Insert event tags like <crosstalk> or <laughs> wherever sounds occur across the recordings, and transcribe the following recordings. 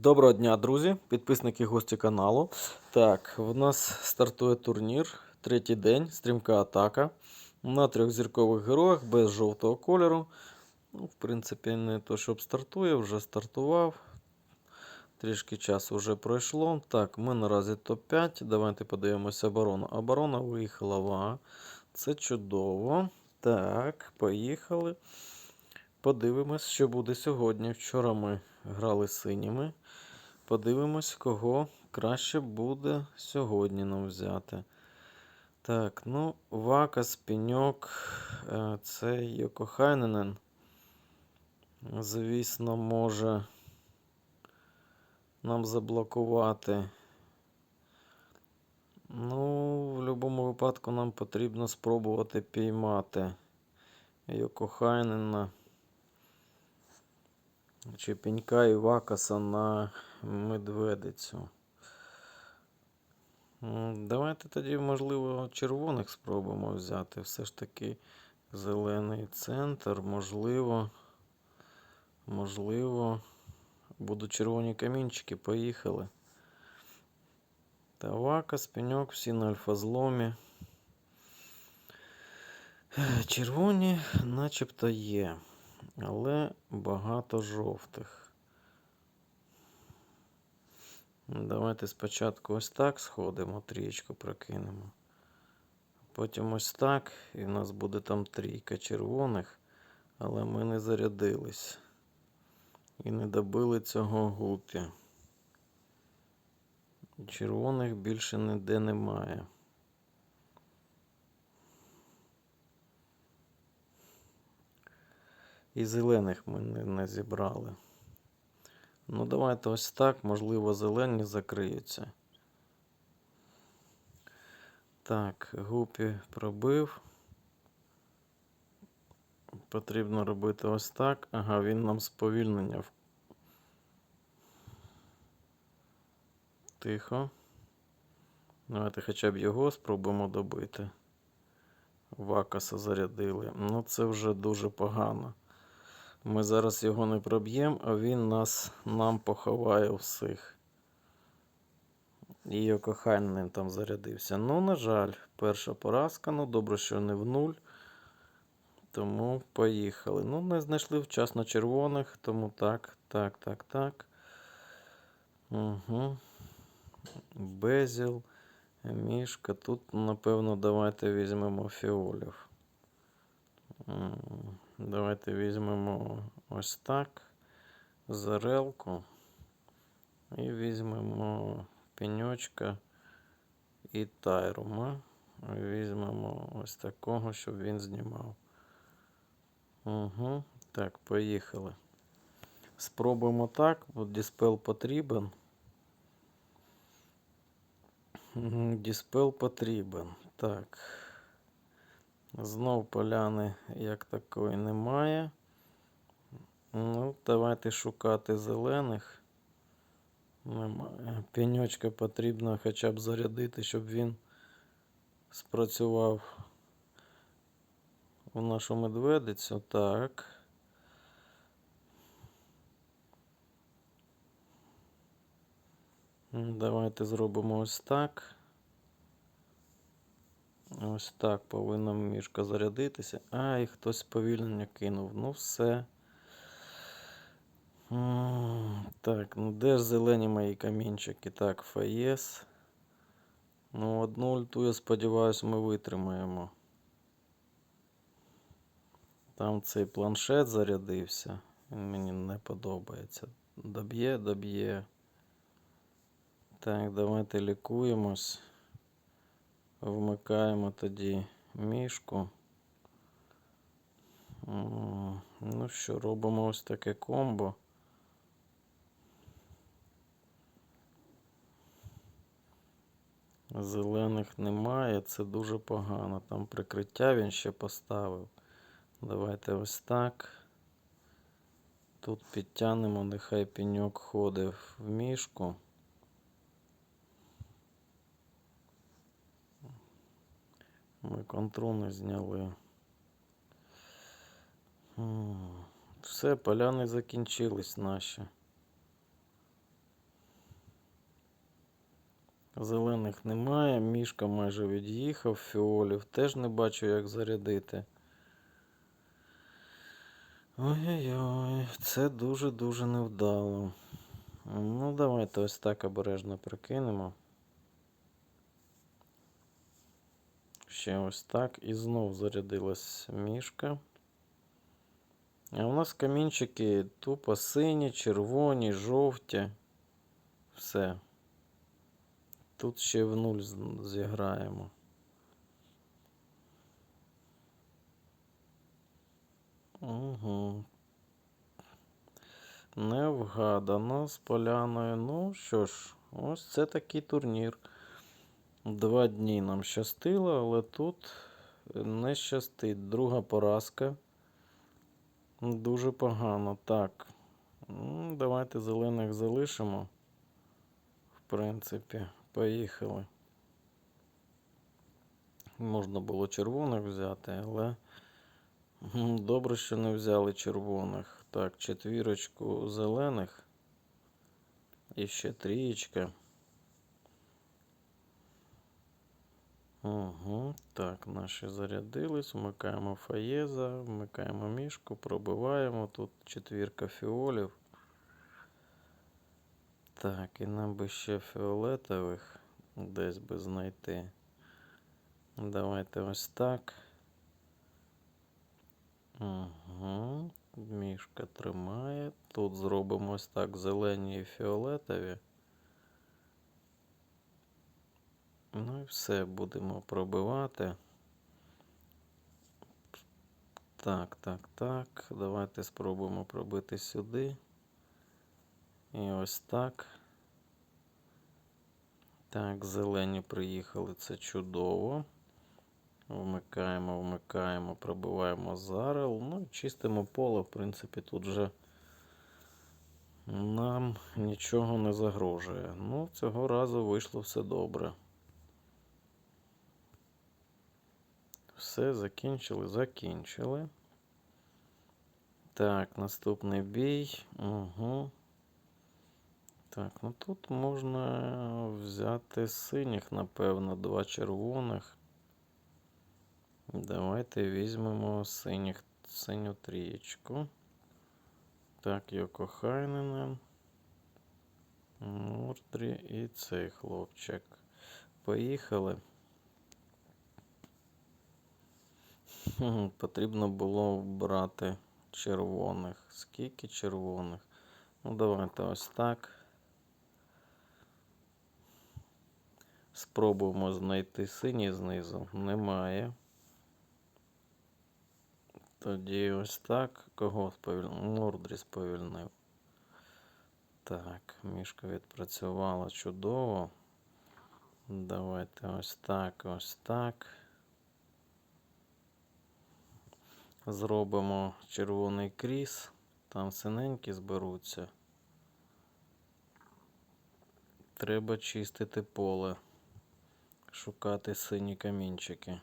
Доброго дня, друзі, підписники гості каналу. Так, в нас стартує турнір, третій день, стрімка атака. На трьохзіркових героях без жовтого кольору. Ну, в принципі, не то, щоб стартує, вже стартував. Трішки часу вже пройшло. Так, ми наразі топ-5. Давайте подивимося оборону. Оборона виїхала Це чудово. Так, поїхали. Подивимось, що буде сьогодні. Вчора ми грали синіми. Подивимось, кого краще буде сьогодні нам взяти. Так, ну, Вакас, Пеньок, е, це Йокохайненен. Звісно, може нам заблокувати. Ну, в будь-якому випадку нам потрібно спробувати піймати Йокохайнена чи пенька і вакаса на медведицю. Давайте тоді, можливо, червоних спробуємо взяти. Все ж таки зелений центр, можливо. Можливо. Будуть червоні камінчики, поїхали. Та вакас, пеньок, всі на альфа-зломі. Червоні начебто є, але багато жовтих. Давайте спочатку ось так сходимо, трієчку прокинемо. Потім ось так, і в нас буде там трійка червоних, але ми не зарядились. І не добили цього гупі. Червоних більше ніде немає. І зелених ми не, не зібрали. Ну, давайте ось так. Можливо, зелені закриються. Так, гупі пробив. Потрібно робити ось так. Ага, він нам сповільнення. Тихо. Давайте хоча б його спробуємо добити. Вакаса зарядили. Ну, це вже дуже погано. Ми зараз його не проб'ємо, а він нас нам поховає всіх. І коханим там зарядився. Ну, на жаль, перша поразка. Ну, добре, що не в нуль. Тому поїхали. Ну, не знайшли вчасно червоних, тому так, так, так, так. Угу. Безіл, мішка. Тут, напевно, давайте візьмемо фіолів. Давайте візьмемо ось так. Зарелку. І візьмемо пеньочка і тайрума. Візьмемо ось такого, щоб він знімав. Угу. Так, поїхали. Спробуємо так, бо диспел потрібен. Мгм, Диспел потрібен. Так. Знов поляни як такої немає. Ну, давайте шукати зелених. Немає. Пеньочка потрібно хоча б зарядити, щоб він спрацював у нашу медведицю. Так. Давайте зробимо ось так. Ось так повинна мішка зарядитися. Ай, хтось повільнення кинув. Ну все. Так, ну де ж зелені мої камінчики? Так, ФАЄС. Ну, одну ульту, я сподіваюся, ми витримаємо. Там цей планшет зарядився. Він мені не подобається. Доб'є, доб'є. Так, давайте лікуємось. Вмикаємо тоді мішку. Ну що, робимо ось таке комбо. Зелених немає, це дуже погано. Там прикриття він ще поставив. Давайте ось так. Тут підтягнемо, нехай пеньок ходить в мішку. Ми контрони зняли. Все, поляни закінчились наші. Зелених немає, мішка майже від'їхав, фіолів теж не бачу, як зарядити. Ой-ой-ой, це дуже-дуже невдало. Ну, давайте ось так обережно прикинемо. Ще ось так. І знов зарядилась мішка. А у нас камінчики тупо сині, червоні, жовті. Все. Тут ще в нуль зіграємо. Угу. Не вгадано з поляною. Ну що ж, ось це такий турнір. Два дні нам щастило, але тут не щастить. Друга поразка. Дуже погано. Так. Давайте зелених залишимо. В принципі, поїхали. Можна було червоних взяти, але добре, що не взяли червоних. Так, четвірочку зелених. І ще трієчка. Угу. Так, наші зарядились. Вмикаємо фаєза, вмикаємо мішку, пробиваємо. Тут четвірка фіолів. Так, і нам би ще фіолетових десь би знайти. Давайте ось так. Угу. Мішка тримає. Тут зробимо ось так зелені і фіолетові. Ну і все, будемо пробивати. Так, так, так. Давайте спробуємо пробити сюди. І ось так. Так, зелені приїхали, це чудово. Вмикаємо, вмикаємо, пробиваємо зарел. Ну чистимо поле, в принципі, тут вже нам нічого не загрожує. Ну, цього разу вийшло все добре. Все, закінчили, закінчили. Так, наступний бій. Угу. Так, ну тут можна взяти синіх, напевно, два червоних. Давайте візьмемо синіх, синю трієчку. Так, Йоко Хайненен. І цей хлопчик. Поїхали. Потрібно було брати червоних. Скільки червоних? Ну, давайте ось так. Спробуємо знайти синій знизу. Немає. Тоді ось так. Кого сповільнив? Мордрі сповільнив. Так, мішка відпрацювала чудово. Давайте ось так, ось так. Зробимо червоний кріс. Там синенькі зберуться. Треба чистити поле. Шукати сині камінчики.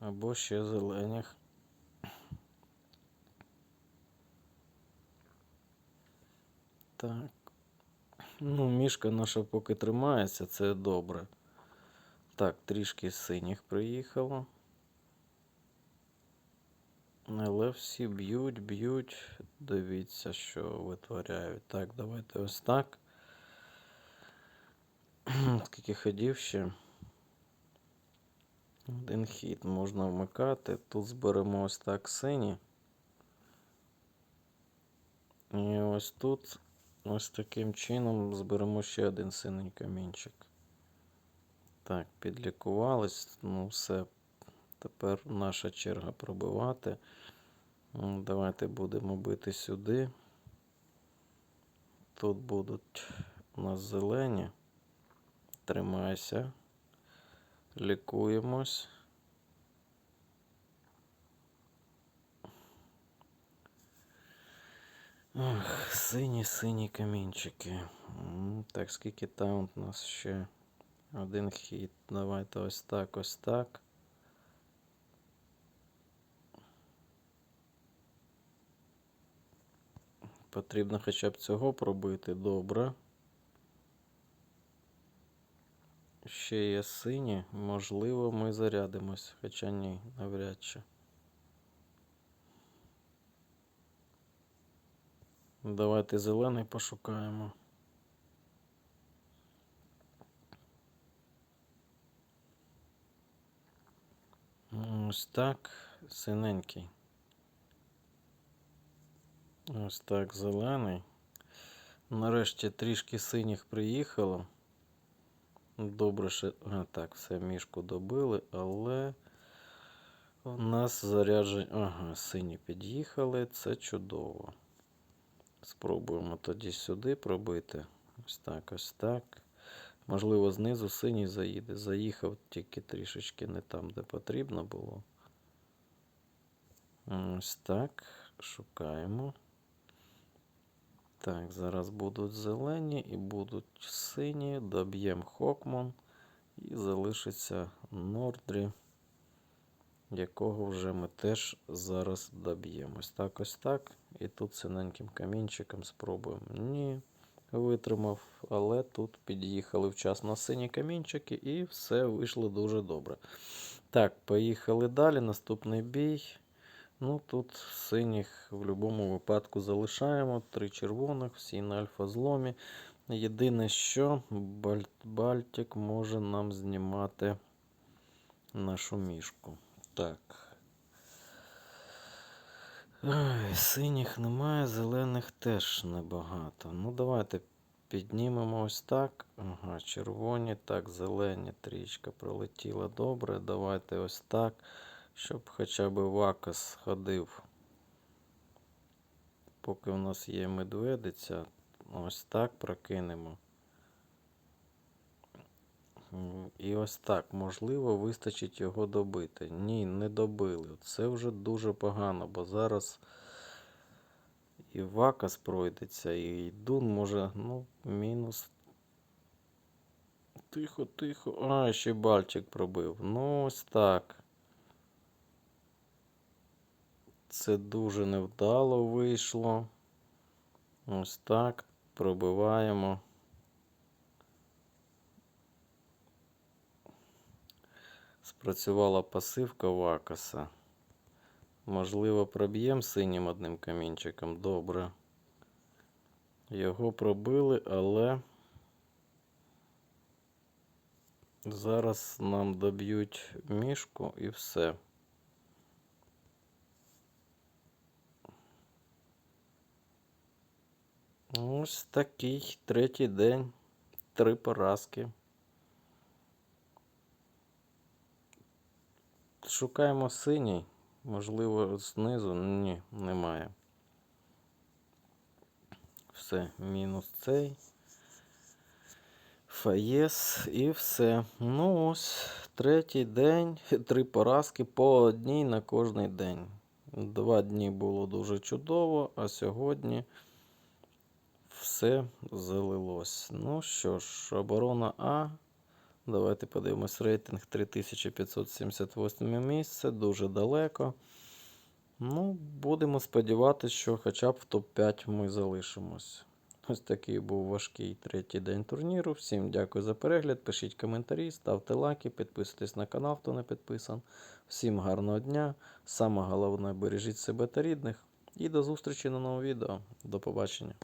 Або ще зелених. Так. Ну, мішка наша поки тримається, це добре. Так, трішки синіх приїхало. Але всі б'ють, б'ють. Дивіться, що витворяють. Так, давайте ось так. Скільки ходів ще. Один хід можна вмикати. Тут зберемо ось так сині. І ось тут, ось таким чином зберемо ще один синій камінчик. Так, підлікувались. Ну, все. Тепер наша черга пробивати. Давайте будемо бити сюди. Тут будуть у нас зелені. Тримайся. Лікуємось. Ох, сині, сині камінчики. Так, скільки там у нас ще один хід. Давайте ось так, ось так. Потрібно хоча б цього пробити. Добре. ще є сині. Можливо, ми зарядимось, хоча ні, навряд чи. Давайте зелений пошукаємо. Ось так, синенький. Ось так, зелений. Нарешті трішки синіх приїхало. Добре, що а, так, все мішку добили, але у нас заряджені. Ага, сині під'їхали, це чудово. Спробуємо тоді сюди пробити. Ось так, ось так. Можливо, знизу синій заїде. Заїхав тільки трішечки не там, де потрібно було. Ось так. Шукаємо. Так, зараз будуть зелені і будуть сині. Доб'ємо Хокман. І залишиться Нордрі, якого вже ми теж зараз доб'ємо. Ось так, ось так. І тут синеньким камінчиком спробуємо. Ні, витримав, але тут під'їхали вчасно сині камінчики, і все вийшло дуже добре. Так, поїхали далі. Наступний бій. Ну, тут синіх в будь-якому випадку залишаємо. Три червоних, всі на альфа-зломі. Єдине, що Баль... Бальтик може нам знімати нашу мішку. Так. Ой, синіх немає, зелених теж небагато. Ну, давайте піднімемо ось так. Ага, червоні, так, зелені трічка пролетіла добре. Давайте ось так, щоб хоча б вакас ходив. Поки у нас є медведиця, ось так прокинемо. І ось так, можливо, вистачить його добити. Ні, не добили. Це вже дуже погано, бо зараз і Вакас пройдеться, і Дун може, ну, мінус. Тихо, тихо. А, ще бальчик пробив. Ну, ось так. Це дуже невдало вийшло. Ось так. Пробиваємо. Спрацювала пасивка Вакаса. Можливо, проб'ємо синім одним камінчиком. Добре. Його пробили, але зараз нам доб'ють мішку і все. Ось такий третій день. Три поразки. Шукаємо синій. Можливо, знизу. Ні, немає. Все, мінус цей. Фаєс і все. Ну ось, третій день, <laughs> три поразки по одній на кожний день. Два дні було дуже чудово, а сьогодні все залилось. Ну що ж, оборона А. Давайте подивимось рейтинг 3578 місце, дуже далеко. Ну, будемо сподіватися, що хоча б в топ-5 ми залишимось. Ось такий був важкий третій день турніру. Всім дякую за перегляд. Пишіть коментарі, ставте лайки, підписуйтесь на канал, хто не підписан. Всім гарного дня. Саме головне, бережіть себе та рідних. І до зустрічі на новому відео. До побачення.